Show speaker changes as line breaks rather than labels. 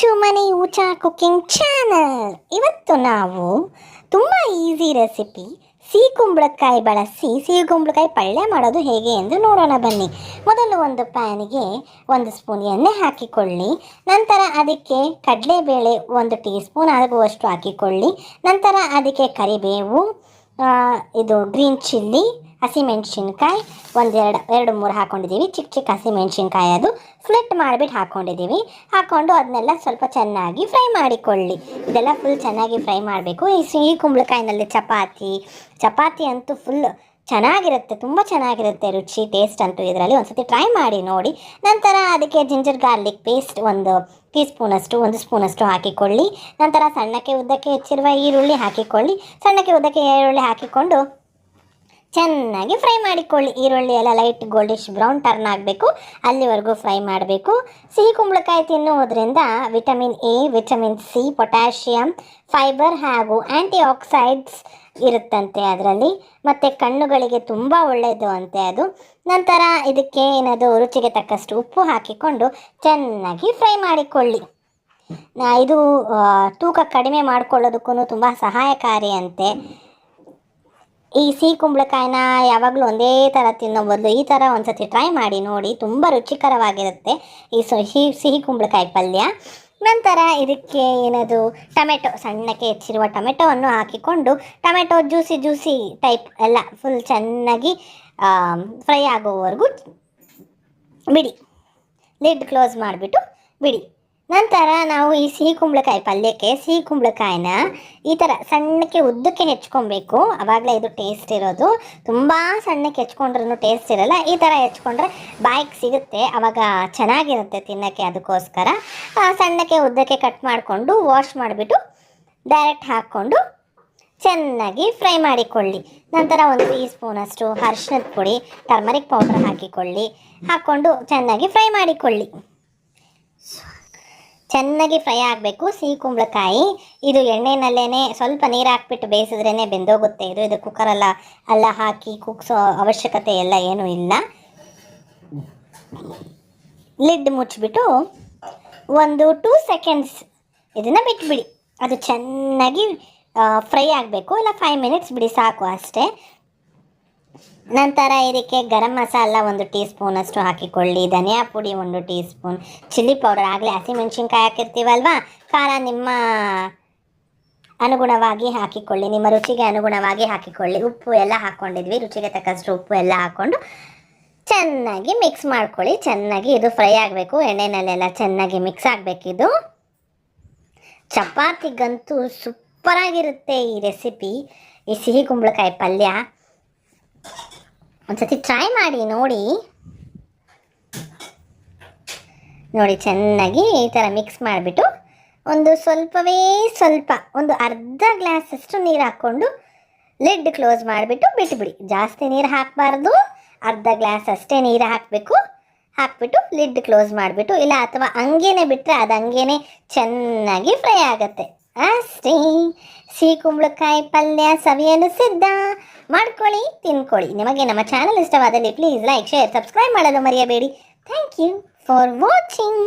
To ಮನಿ ಊಟ cooking channel. ಇವತ್ತು ನಾವು ತುಂಬ ಈಸಿ ರೆಸಿಪಿ ಸಿಹಿ ಕುಂಬಳಕಾಯಿ ಬಳಸಿ, ಸಿಹಿ ಕುಂಬಳಕಾಯಿ ಪಲ್ಯ ಮಾಡೋದು ಹೇಗೆ ಎಂದು ನೋಡೋಣ ಬನ್ನಿ. ಮೊದಲು ಒಂದು ಪ್ಯಾನಿಗೆ ಒಂದು ಸ್ಪೂನ್ ಎಣ್ಣೆ ಹಾಕಿಕೊಳ್ಳಿ. ನಂತರ ಅದಕ್ಕೆ ಕಡಲೆಬೇಳೆ ಒಂದು ಟೀ ಸ್ಪೂನ್ ಆಗುವಷ್ಟು ಹಾಕಿಕೊಳ್ಳಿ. ನಂತರ ಅದಕ್ಕೆ ಕರಿಬೇವು ಇದು ಗ್ರೀನ್ ಚಿಲ್ಲಿ ಹಸಿಮೆಣ್ಸಿನ್ಕಾಯಿ ಒಂದೆರಡು, ಎರಡು, ಮೂರು ಹಾಕ್ಕೊಂಡಿದ್ದೀವಿ ಚಿಕ್ಕ ಚಿಕ್ಕ ಹಸಿಮೆಣ್ಸಿನ್ಕಾಯಿ ಅದು. ಸ್ಲಿಟ್ ಮಾಡಿಬಿಟ್ಟು ಹಾಕ್ಕೊಂಡಿದ್ದೀವಿ ಹಾಕ್ಕೊಂಡು ಅದನ್ನೆಲ್ಲ ಸ್ವಲ್ಪ ಚೆನ್ನಾಗಿ ಫ್ರೈ ಮಾಡಿಕೊಳ್ಳಿ. ಇದೆಲ್ಲ ಫುಲ್ ಚೆನ್ನಾಗಿ ಫ್ರೈ ಮಾಡಬೇಕು. ಈ ಸಿಹಿ ಕುಂಬಳಕಾಯಿನಲ್ಲಿ ಚಪಾತಿ ಚಪಾತಿ ಅಂತೂ ಫುಲ್ ಚೆನ್ನಾಗಿರುತ್ತೆ. ತುಂಬ ಚೆನ್ನಾಗಿರುತ್ತೆ ರುಚಿ ಟೇಸ್ಟ್ ಅಂತೂ ಇದರಲ್ಲಿ. ಒಂದ್ಸತಿ ಟ್ರೈ ಮಾಡಿ ನೋಡಿ. ನಂತರ ಅದಕ್ಕೆ ಜಿಂಜರ್ ಗಾರ್ಲಿಕ್ ಪೇಸ್ಟ್ ಒಂದು ಟೀ ಸ್ಪೂನಷ್ಟು ಒಂದು ಸ್ಪೂನಷ್ಟು ಹಾಕಿಕೊಳ್ಳಿ. ನಂತರ ಸಣ್ಣಕ್ಕೆ ಉದ್ದಕ್ಕೆ ಹೆಚ್ಚಿರುವ ಈರುಳ್ಳಿ ಹಾಕಿಕೊಳ್ಳಿ. ಸಣ್ಣಕ್ಕೆ ಉದ್ದಕ್ಕೆ ಈರುಳ್ಳಿ ಹಾಕಿಕೊಂಡು ಚೆನ್ನಾಗಿ ಫ್ರೈ ಮಾಡಿಕೊಳ್ಳಿ. ಈರುಳ್ಳಿ ಎಲ್ಲ ಲೈಟ್ ಗೋಲ್ಡಿಶ್ ಬ್ರೌನ್ ಟರ್ನ್ ಆಗಬೇಕು. ಅಲ್ಲಿವರೆಗೂ ಫ್ರೈ ಮಾಡಬೇಕು. ಸಿಹಿ ಕುಂಬಳಕಾಯಿ ತಿನ್ನುವುದರಿಂದ vitamin A vitamin C potassium fibre ಹಾಗೂ ಆ್ಯಂಟಿ ಆಕ್ಸೈಡ್ಸ್ ಇರುತ್ತಂತೆ ಅದರಲ್ಲಿ. ಮತ್ತು ಕಣ್ಣುಗಳಿಗೆ ತುಂಬ ಒಳ್ಳೆಯದು ಅಂತೆ ಅದು. ನಂತರ ಇದಕ್ಕೆ ಏನದು ರುಚಿಗೆ ತಕ್ಕಷ್ಟು ಉಪ್ಪು ಹಾಕಿಕೊಂಡು ಚೆನ್ನಾಗಿ ಫ್ರೈ ಮಾಡಿಕೊಳ್ಳಿ. ಇದು ತೂಕ ಕಡಿಮೆ ಮಾಡಿಕೊಳ್ಳೋದಕ್ಕೂ ತುಂಬ ಸಹಾಯಕಾರಿ ಅಂತೆ. ಈ ಸಿಹಿ ಕುಂಬಳಕಾಯಿನ ಯಾವಾಗಲೂ ಒಂದೇ ಥರ ತಿನ್ನೋ ಬದಲು ಈ ಥರ ಒಂದ್ಸತಿ ಟ್ರೈ ಮಾಡಿ ನೋಡಿ, ತುಂಬ ರುಚಿಕರವಾಗಿರುತ್ತೆ ಈ ಸಿಹಿ ಸಿಹಿ ಕುಂಬಳಕಾಯಿ ಪಲ್ಯ. ನಂತರ ಇದಕ್ಕೆ ಏನದು, ಟೊಮೆಟೊ, ಸಣ್ಣಕ್ಕೆ ಹೆಚ್ಚಿರುವ ಟೊಮೆಟೊವನ್ನು ಹಾಕಿಕೊಂಡು, ಟೊಮೆಟೊ ಜ್ಯೂಸಿ ಜ್ಯೂಸಿ ಟೈಪ್ ಎಲ್ಲ ಫುಲ್ ಚೆನ್ನಾಗಿ ಫ್ರೈ ಆಗೋವರೆಗೂ ಬಿಡಿ. ಲಿಡ್ ಕ್ಲೋಸ್ ಮಾಡಿಬಿಟ್ಟು ಬಿಡಿ. ನಂತರ ನಾವು ಈ ಸಿಹಿ ಕುಂಬಳಕಾಯಿ ಪಲ್ಯಕ್ಕೆ, ಸಿಹಿ ಕುಂಬಳಕಾಯಿನ ಈ ಥರ ಸಣ್ಣಕ್ಕೆ ಉದ್ದಕ್ಕೆ ಹೆಚ್ಕೊಬೇಕು. ಆವಾಗಲೇ ಇದು ಟೇಸ್ಟ್ ಇರೋದು. ತುಂಬ ಸಣ್ಣಕ್ಕೆ ಹೆಚ್ಕೊಂಡ್ರೂ ಟೇಸ್ಟ್ ಇರಲ್ಲ. ಈ ಥರ ಹೆಚ್ಕೊಂಡ್ರೆ ಬಾಯಿಗೆ ಸಿಗುತ್ತೆ. ಆವಾಗ ಚೆನ್ನಾಗಿರುತ್ತೆ ತಿನ್ನೋಕ್ಕೆ ಅದಕ್ಕೋಸ್ಕರ. ಸಣ್ಣಕ್ಕೆ ಉದ್ದಕ್ಕೆ ಕಟ್ ಮಾಡಿಕೊಂಡು ವಾಶ್ ಮಾಡಿಬಿಟ್ಟು ಡೈರೆಕ್ಟ್ ಹಾಕ್ಕೊಂಡು ಚೆನ್ನಾಗಿ ಫ್ರೈ ಮಾಡಿಕೊಳ್ಳಿ. ನಂತರ ಒಂದು ಟೀ ಸ್ಪೂನಷ್ಟು ಅರಿಶಿನದ ಪುಡಿ ಟರ್ಮರಿಕ್ ಪೌಡ್ರ್ ಹಾಕಿಕೊಳ್ಳಿ. ಹಾಕ್ಕೊಂಡು ಚೆನ್ನಾಗಿ ಫ್ರೈ ಮಾಡಿಕೊಳ್ಳಿ. ಚೆನ್ನಾಗಿ ಫ್ರೈ ಆಗಬೇಕು. ಸಿಹಿ ಕುಂಬಳಕಾಯಿ, ಇದು ಎಣ್ಣೆನಲ್ಲೇ ಸ್ವಲ್ಪ ನೀರು ಹಾಕ್ಬಿಟ್ಟು ಬೇಯಿಸಿದ್ರೇ ಬೆಂದೋಗುತ್ತೆ. ಇದು ಇದು ಕುಕ್ಕರೆಲ್ಲ ಎಲ್ಲ ಹಾಕಿ ಕುಗ್ಸೋ ಅವಶ್ಯಕತೆ ಎಲ್ಲ ಏನೂ ಇಲ್ಲ. ಲಿಡ್ ಮುಚ್ಚಿಬಿಟ್ಟು ಒಂದು ಟೂ ಸೆಕೆಂಡ್ಸ್ ಇದನ್ನು ಬಿಟ್ಬಿಡಿ. ಅದು ಚೆನ್ನಾಗಿ ಫ್ರೈ ಆಗಬೇಕು. ಇಲ್ಲ ಫೈವ್ ಮಿನಿಟ್ಸ್ ಬಿಡಿ ಸಾಕು ಅಷ್ಟೇ. ನಂತರ ಇದಕ್ಕೆ ಗರಂ ಮಸಾಲ ಒಂದು ಟೀ ಸ್ಪೂನಷ್ಟು ಹಾಕಿಕೊಳ್ಳಿ, ಧನಿಯಾ ಪುಡಿ ಒಂದು ಟೀ ಸ್ಪೂನ್ ಚಿಲ್ಲಿ ಪೌಡರ್, ಆಗಲೇ ಹಸಿಮೆಣ್ಸಿನ್ಕಾಯಿ ಹಾಕಿರ್ತೀವಲ್ವಾ? ಖಾರ ನಿಮ್ಮ ಅನುಗುಣವಾಗಿ ಹಾಕಿಕೊಳ್ಳಿ, ನಿಮ್ಮ ರುಚಿಗೆ ಅನುಗುಣವಾಗಿ ಹಾಕಿಕೊಳ್ಳಿ. ಉಪ್ಪು ಎಲ್ಲ ಹಾಕ್ಕೊಂಡಿದ್ವಿ ರುಚಿಗೆ ತಕ್ಕಷ್ಟು ಉಪ್ಪು ಎಲ್ಲ ಹಾಕ್ಕೊಂಡು ಚೆನ್ನಾಗಿ ಮಿಕ್ಸ್ ಮಾಡ್ಕೊಳ್ಳಿ. ಚೆನ್ನಾಗಿ ಇದು ಫ್ರೈ ಆಗಬೇಕು, ಎಣ್ಣೆನಲ್ಲೆಲ್ಲ ಚೆನ್ನಾಗಿ ಮಿಕ್ಸ್ ಆಗಬೇಕಿದು ಚಪಾತಿಗಂತೂ ಸೂಪರಾಗಿರುತ್ತೆ ಈ ರೆಸಿಪಿ ಈ ಸಿಹಿ ಕುಂಬಳಕಾಯಿ ಪಲ್ಯ. ಒಂದ್ಸತಿ ಟ್ರೈ ಮಾಡಿ, ನೋಡಿ. ನೋಡಿ, ಚೆನ್ನಾಗಿ ಈ ಥರ ಮಿಕ್ಸ್ ಮಾಡಿಬಿಟ್ಟು ಒಂದು ಸ್ವಲ್ಪವೇ ಸ್ವಲ್ಪ, ಒಂದು ಅರ್ಧ ಗ್ಲಾಸಷ್ಟು ನೀರು ಹಾಕ್ಕೊಂಡು ಲಿಡ್ ಕ್ಲೋಸ್ ಮಾಡಿಬಿಟ್ಟು ಬಿಟ್ಬಿಡಿ. ಜಾಸ್ತಿ ನೀರು ಹಾಕಬಾರ್ದು, ಅರ್ಧ ಗ್ಲಾಸ್ ಅಷ್ಟೇ ನೀರು ಹಾಕಬೇಕು. ಹಾಕ್ಬಿಟ್ಟು ಲಿಡ್ ಕ್ಲೋಸ್ ಮಾಡಿಬಿಟ್ಟು, ಇಲ್ಲ ಅಥವಾ ಹಂಗೇನೆ ಬಿಟ್ಟರೆ ಅದು ಹಂಗೇನೆ ಚೆನ್ನಾಗಿ ಫ್ರೈ ಆಗುತ್ತೆ. ಅಷ್ಟೇ. ಸಿಹಿ ಕುಂಬಳಕಾಯಿ ಪಲ್ಯ, ಸವಿಯಲು ಸಿದ್ಧ. ಮಾಡ್ಕೊಳ್ಳಿ, ತಿನ್ಕೊಳ್ಳಿ. ನಿಮಗೆ ನಮ್ಮ ಚಾನಲ್ ಇಷ್ಟವಾದಲ್ಲಿ ಪ್ಲೀಸ್ ಲೈಕ್ ಶೇರ್ ಸಬ್ಸ್ಕ್ರೈಬ್ ಮಾಡಲು ಮರೆಯಬೇಡಿ. Thank you for watching